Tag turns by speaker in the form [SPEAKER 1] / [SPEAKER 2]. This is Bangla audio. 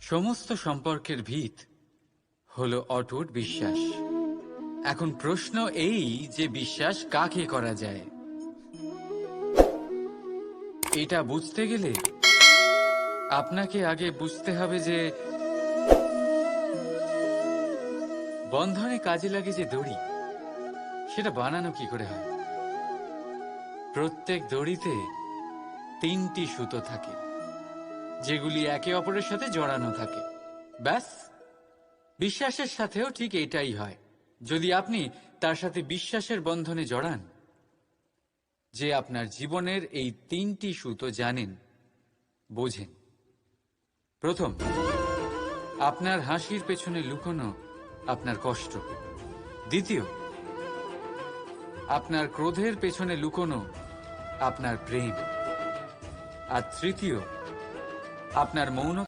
[SPEAKER 1] সমস্ত সম্পর্কের ভিত হলো অটুট বিশ্বাস। এখন প্রশ্ন এই যে বিশ্বাস কাকে করা যায়? এটা বুঝতে গেলে আপনাকে আগে বুঝতে হবে যে বন্ধনে কাজে লাগে যে দড়ি, সেটা বানানো কি করে হয়? প্রত্যেক দড়িতে তিনটি সুতো থাকে। যেগুলি একে অপরের সাথে জড়ানো থাকে। ব্যাস, বিশ্বাসের সাথেও ঠিক এটাই হয়। যদি আপনি তার সাথে বিশ্বাসের বন্ধনে জড়ান, যে আপনার জীবনের এই তিনটি সুতো জানেন, বোঝেন। প্রথম, আপনার হাসির পেছনে লুকোনো আপনার কষ্ট। দ্বিতীয়, আপনার ক্রোধের পেছনে লুকোনো আপনার প্রেম। আর তৃতীয় আপনার মৌন